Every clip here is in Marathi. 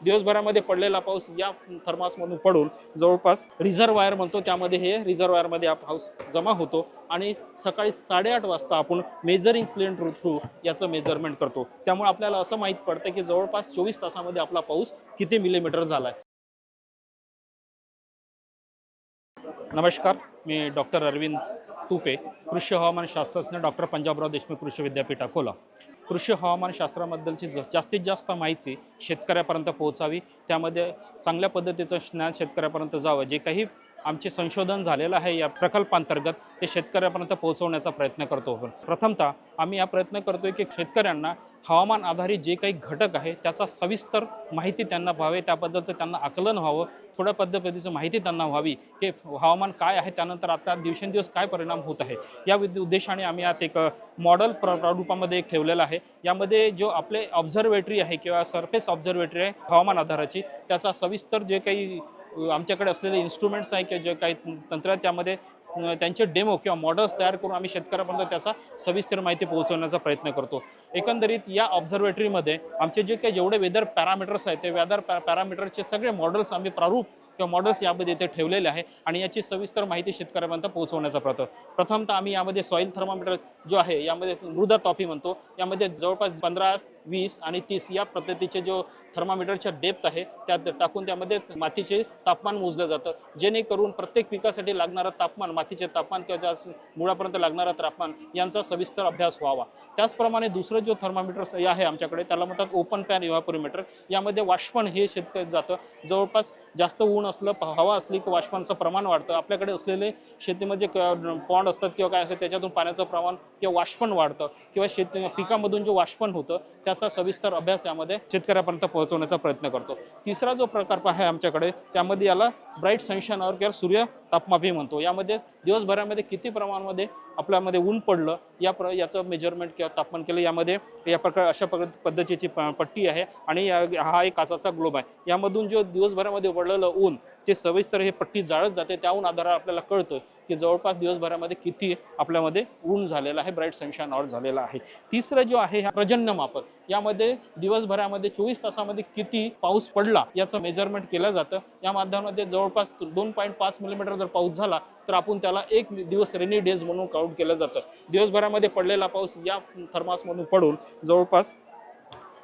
दिवसभरामध्ये पडलेला पाऊस या थर्मासमधून पडून जवळपास रिझर्वायर म्हणतो त्यामध्ये हे रिझर्वायरमध्ये हा पाऊस जमा होतो आणि सकाळी साडेआठ वाजता आपण मेजरिंग सिलेंडर थ्रू याचं मेजरमेंट करतो. त्यामुळे आपल्याला असं माहीत पडतं की जवळपास चोवीस तासामध्ये आपला पाऊस किती मिलीमीटर झाला आहे नमस्कार मी डॉक्टर अरविंद तुपे कृषी हवामान शास्त्रज्ञ डॉक्टर पंजाबराव देशमुख कृषी विद्यापीठ अकोला कृषी हवामानशास्त्राबद्दलची ज- जास्तीत जास्त माहिती शेतकऱ्यापर्यंत पोहोचावी. त्यामध्ये चांगल्या पद्धतीचं ज्ञान शेतकऱ्यापर्यंत जावं. जे काही आमचे संशोधन झालेलं आहे या प्रकल्पांतर्गत ते शेतकऱ्यापर्यंत पोहोचवण्याचा प्रयत्न करतो आपण. प्रथमतः आम्ही हा प्रयत्न करतोय की शेतकऱ्यांना हवामान आधारित जे काही घटक आहे त्याचा सविस्तर माहिती त्यांना व्हावे त्याबद्दलचं त्यांना आकलन व्हावं थोड्या पद्धतीचं माहिती त्यांना व्हावी. की हवामान काय आहे त्यानंतर आता दिवसेंदिवस काय परिणाम होत आहे या विद- उद्देशाने आम्ही यात एक मॉडेल प्र प्रारूपामध्ये एक ठेवलेलं आहे. यामध्ये जो आपले ऑब्झर्वेटरी आहे किंवा सरफेस ऑब्झर्वेटरी आहे हवामान आधाराची त्याचा सविस्तर जे काही आमच्याकडे असलेले इन्स्ट्रुमेंट्स आहे किंवा जे काही तंत्र त्यामध्ये त्यांचे डेमो किंवा मॉडेल्स तयार करून आम्ही शेतकऱ्यापर्यंत त्याचा सविस्तर माहिती पोहोचवण्याचा प्रयत्न करतो. एकंदरीत या ऑब्झर्वेटरीमध्ये आमचे जे काही जेवढे वेदर पॅरामीटर्स आहेत ते वेदर पॅ पॅरामीटरचे सगळे मॉडेल्स आम्ही प्रारूप किंवा मॉडेल्स यामध्ये इथे ठेवलेले आहे आणि याची सविस्तर माहिती शेतकऱ्यापर्यंत पोहोचवण्याचा प्रयत्न प्रथमतः आम्ही यामध्ये सॉईल थर्मामीटर जो आहे यामध्ये मृदा टॉपी म्हणतो. यामध्ये जवळपास पंधरा वीस आणि तीस या पद्धतीचे जो थर्मामीटरच्या डेप्थ आहे त्यात टाकून त्यामध्ये मातीचे तापमान मोजलं जातं. जेणेकरून प्रत्येक पिकासाठी लागणारं तापमान मातीचे तापमान किंवा ज्या मुळापर्यंत लागणारं तापमान यांचा सविस्तर अभ्यास व्हावा. त्याचप्रमाणे दुसरं जो थर्मामीटर आहे आमच्याकडे त्याला म्हणतात ओपन पॅन इव्हापोरीमीटर यामध्ये वाष्पण हे शेतकरी जातं. जवळपास जास्त ऊन असलं हवा असली की वाष्पांचं प्रमाण वाढतं. आपल्याकडे असलेले शेतीमध्ये पॉन्ड असतात किंवा काय असतं त्याच्यातून पाण्याचं प्रमाण किंवा वाष्पण वाढतं. किंवा शेती पिकामधून जो वाष्पण होतं याचा सविस्तर अभ्यास यामध्ये शेतकऱ्यापर्यंत पोहोचवण्याचा प्रयत्न करतो. तिसरा जो प्रकल्प आहे आमच्याकडे त्यामध्ये याला ब्राईट सनशाईन और किंवा सूर्य तापमापी म्हणतो. यामध्ये दिवसभरामध्ये किती प्रमाणामध्ये आपल्यामध्ये ऊन पडलं या प्र याचं मेजरमेंट किंवा तापमान केलं यामध्ये या प्रकार अशा प्रकार पद्धतीची पट्टी आहे. आणि हा एक काचाचा ग्लोब आहे. यामधून जो दिवसभरामध्ये पडलेलं ऊन ते सविस्तर हे पट्टी जाळत जाते त्याहून आधारावर आपल्याला कळतं की जवळपास दिवसभरामध्ये किती आपल्यामध्ये ऊन झालेलं आहे ब्राईट सनशाईन आवर झालेला आहे. तिसरं जो आहे ह्या प्रजन्य मापक यामध्ये दिवसभरामध्ये चोवीस तासामध्ये किती पाऊस पडला याचं मेजरमेंट केलं जातं. या माध्यमामध्ये जवळपास दोन पॉईंट पाच मिलीमीटर जर पाऊस झाला तर आपण त्याला एक दिवस रेनी डेज म्हणून काउंट केलं जातं. दिवसभरामध्ये पडलेला पाऊस या थर्मासमधून पडून जवळपास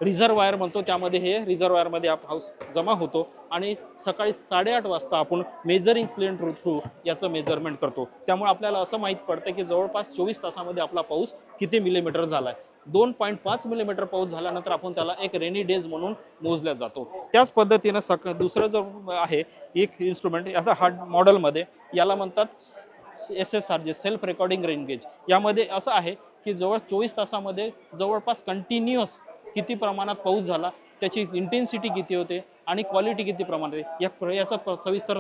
रिझर्वायर म्हणतो त्यामध्ये हे रिझर्वायरमध्ये हा पाऊस जमा होतो आणि सकाळी साडेआठ वाजता आपण मेजरिंग सिलेंडर थ्रू याचं मेजरमेंट करतो. त्यामुळे आपल्याला असं माहीत पडतं की जवळपास चोवीस तासामध्ये आपला पाऊस किती मिलीमीटर झाला आहे दोन पॉईंट पाच मिलीमीटर पाऊस झाल्यानंतर आपण त्याला एक रेनी डेज म्हणून मोजल्या जातो. त्याच पद्धतीनं सक दुसरं जो आहे एक इन्स्ट्रुमेंट याचा हा मॉडेलमध्ये याला म्हणतात एस एस आर जे सेल्फ रेकॉर्डिंग रेनगेज यामध्ये असं आहे की जवळ चोवीस तासामध्ये जवळपास कंटिन्युअस किती प्रमाणात पाऊस झाला त्याची इंटेन्सिटी किती होते आणि क्वालिटी किती प्रमाणात आहे या याचा सविस्तर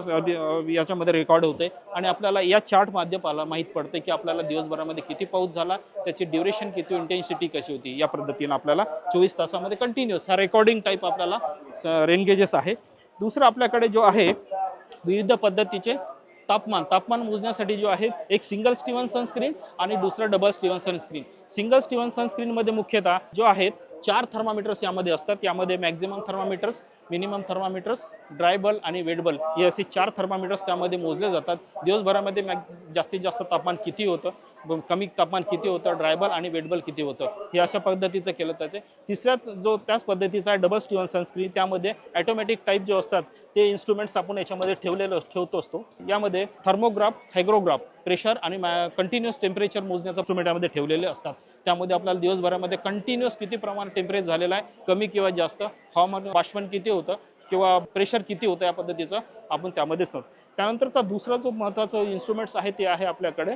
याच्यामध्ये रेकॉर्ड होते. आणि आपल्याला या चार्ट माध्यमाला माहीत पडते की आपल्याला दिवसभरामध्ये किती पाऊस झाला त्याची ड्युरेशन किती इंटेन्सिटी कशी होती या पद्धतीनं आपल्याला चोवीस तासामध्ये कंटिन्युअस हा रेकॉर्डिंग टाईप आपल्याला रेनगेजेस आहे. दुसरं आपल्याकडे जो आहे विविध पद्धतीचे तापमान तापमान मोजण्यासाठी जो आहे एक सिंगल स्टीवन सनस्क्रीन आणि दुसरा double Stevenson screen single Stevenson सनस्क्रीनमध्ये मुख्यतः जो आहेत चार थर्मामीटर्स यामध्ये असतात. यामध्ये maximum thermometers minimum thermometers dry bulb आणि वेटबल हे असे चार थर्मामीटर्स त्यामध्ये मोजले जातात. दिवसभरामध्ये मॅक्झ जास्तीत जास्त तापमान किती होतं? कमी तापमान किती होतं? ड्रायबल आणि वेटबल किती होतं? हे अशा पद्धतीचं केलं जाते तिसऱ्या जो त्याच पद्धतीचा आहे डबल स्टीवन सनस्क्रीन त्यामध्ये ॲटोमॅटिक टाईप जे असतात ते इन्स्ट्रुमेंट्स आपण याच्यामध्ये ठेवलेलं ठेवतो असतो. यामध्ये थर्मोग्राफ हायग्रोग्राफ प्रेशर आणि कंटिन्युअस टेम्परेचर मोजण्याचा इन्स्ट्रुमेंट यामध्ये ठेवलेले असतात. त्यामध्ये आपल्याला दिवसभरामध्ये कंटिन्युअस किती प्रमाण टेम्परेचर झालेलं आहे? कमी किंवा जास्त? हवामान वाष्पन किती होतं किंवा प्रेशर किती होतं या पद्धतीचं आपण त्यामध्ये सर त्यानंतरचा दुसरा जो महत्त्वाचा इन्स्ट्रुमेंट्स आहे ते आहे आपल्याकडे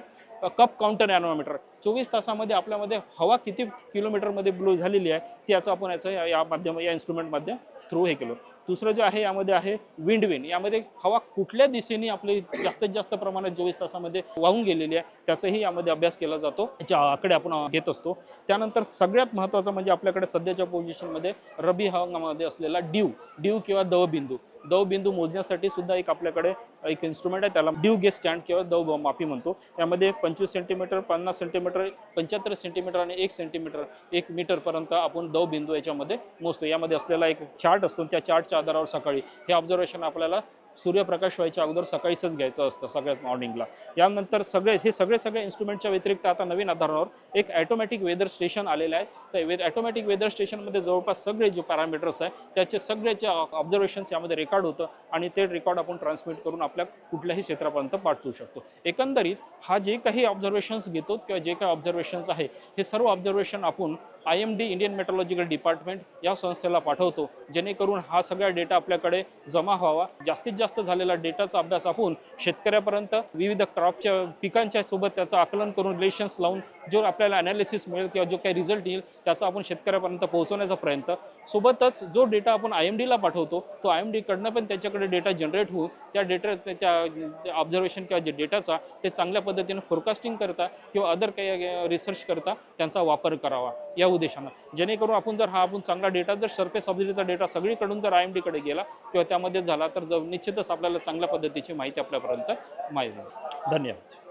कप काउंटर ॲनोमीटर चोवीस तासामध्ये आपल्यामध्ये हवा किती किलोमीटरमध्ये ब्लो झालेली आहे त्याचं आपण याचं या- या माध्यम या इन्स्ट्रुमेंटमध्ये थ्रू हे केलं. दुसरं जे आहे यामध्ये आहे विंड विन यामध्ये हवा कुठल्या दिशेने आपली जास्तीत जास्त प्रमाणात चोवीस तासामध्ये वाहून गेलेली आहे त्याचाही यामध्ये अभ्यास केला जातो. त्याच्या आकडे आपण घेत असतो. त्यानंतर सगळ्यात महत्त्वाचं म्हणजे आपल्याकडे सध्याच्या पोझिशनमध्ये रबी हंगामामध्ये असलेला ड्यू ड्यू किंवा दवबिंदू. दवबिंदू मोजण्यासाठी सुद्धा एक आपल्याकडे एक इन्स्ट्रुमेंट आहे. त्याला ड्यू गेज स्टँड किंवा दव माफी म्हणतो. यामध्ये पंचवीस सेंटीमीटर पन्नास सेंटीमीटर पंच्याहत्तर सेंटीमीटर आणि एक सेंटीमीटर एक मीटरपर्यंत आपण दव बिंदू याच्यामध्ये मोजतो. यामध्ये असलेला एक चार्ट असतो त्या चार्टच्या आधारावर सकाळी हे ऑब्झर्वेशन आपल्याला सूर्यप्रकाश व्हायच्या अगोदर सकाळीच घ्यायचं असतं सगळ्यात मॉर्निंगला यानंतर सगळे हे सगळे सगळे इन्स्ट्रुमेंटच्या व्यतिरिक्त आता नवीन आधारावर एक ॲटोमॅटिक वेदर स्टेशन आलेलं आहे. तर वे ॲटोमॅटिक वेदर स्टेशनमध्ये जवळपास सगळे जे पॅरामीटर्स आहे त्याचे सगळ्याचे ऑब्झर्वेशन्स यामध्ये रेकॉर्ड होतं आणि ते रेकॉर्ड आपण ट्रान्समिट करून आपल्या कुठल्याही क्षेत्रापर्यंत पाठवू शकतो. एकंदरीत हा जे काही ऑब्झर्वेशन्स घेतो किंवा जे काही ऑब्झर्वेशन्स आहे हे सर्व ऑब्झर्वेशन आपण I M D Indian meteorological department या संस्थेला पाठवतो. जेणेकरून हा सगळा डेटा आपल्याकडे जमा व्हावा. जास्तीत जास्त जास्त झालेला डेटाचा अभ्यास आपण शेतकऱ्यापर्यंत विविध क्रॉपच्या पिकांच्या सोबत त्याचं आकलन करून रिलेशन्स लावून जो आपल्याला अनालिसिस मिळेल किंवा जो काही रिझल्ट येईल त्याचा आपण शेतकऱ्यापर्यंत पोहोचवण्याचा प्रयत्न. सोबतच जो डेटा आपण आय एम डीला पाठवतो तो आय एम डीकडनं पण त्याच्याकडे डेटा जनरेट होऊन त्या डेटा त्या ऑब्झर्वेशन किंवा जे डेटाचा ते चांगल्या पद्धतीने फोरकास्टिंग करता किंवा अदर काही रिसर्च करता त्यांचा वापर करावा. या उद्देशानं. जेणेकरून आपण जर हा आपण चांगला डेटा जर सरफेस ऑब्झर्वेचा डेटा सगळीकडून जर आय एम डीकडे गेला किंवा त्यामध्ये झाला तर जर निश्चितच आपल्याला चांगल्या पद्धतीची माहिती आपल्यापर्यंत माहिती धन्यवाद.